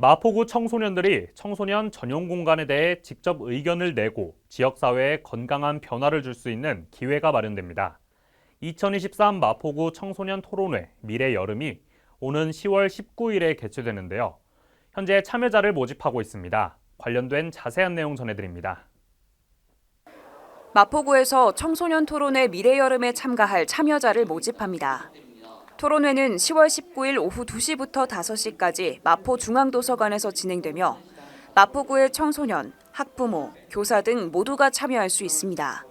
마포구 청소년들이 청소년 전용 공간에 대해 직접 의견을 내고 지역사회에 건강한 변화를 줄 수 있는 기회가 마련됩니다. 2023 마포구 청소년 토론회 미래 여름이 오는 10월 19일에 개최되는데요. 현재 참여자를 모집하고 있습니다. 관련된 자세한 내용 전해드립니다. 마포구에서 청소년 토론회 미래 여름에 참가할 참여자를 모집합니다. 토론회는 10월 19일 오후 2시부터 5시까지 마포 중앙도서관에서 진행되며 마포구의 청소년, 학부모, 교사 등 모두가 참여할 수 있습니다.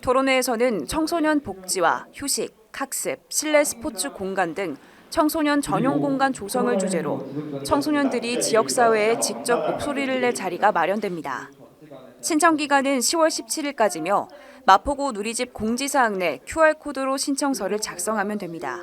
토론회에서는 청소년 복지와 휴식, 학습, 실내 스포츠 공간 등 청소년 전용 공간 조성을 주제로 청소년들이 지역사회에 직접 목소리를 낼 자리가 마련됩니다. 신청 기간은 10월 17일까지며 마포구 누리집 공지사항 내 QR코드로 신청서를 작성하면 됩니다.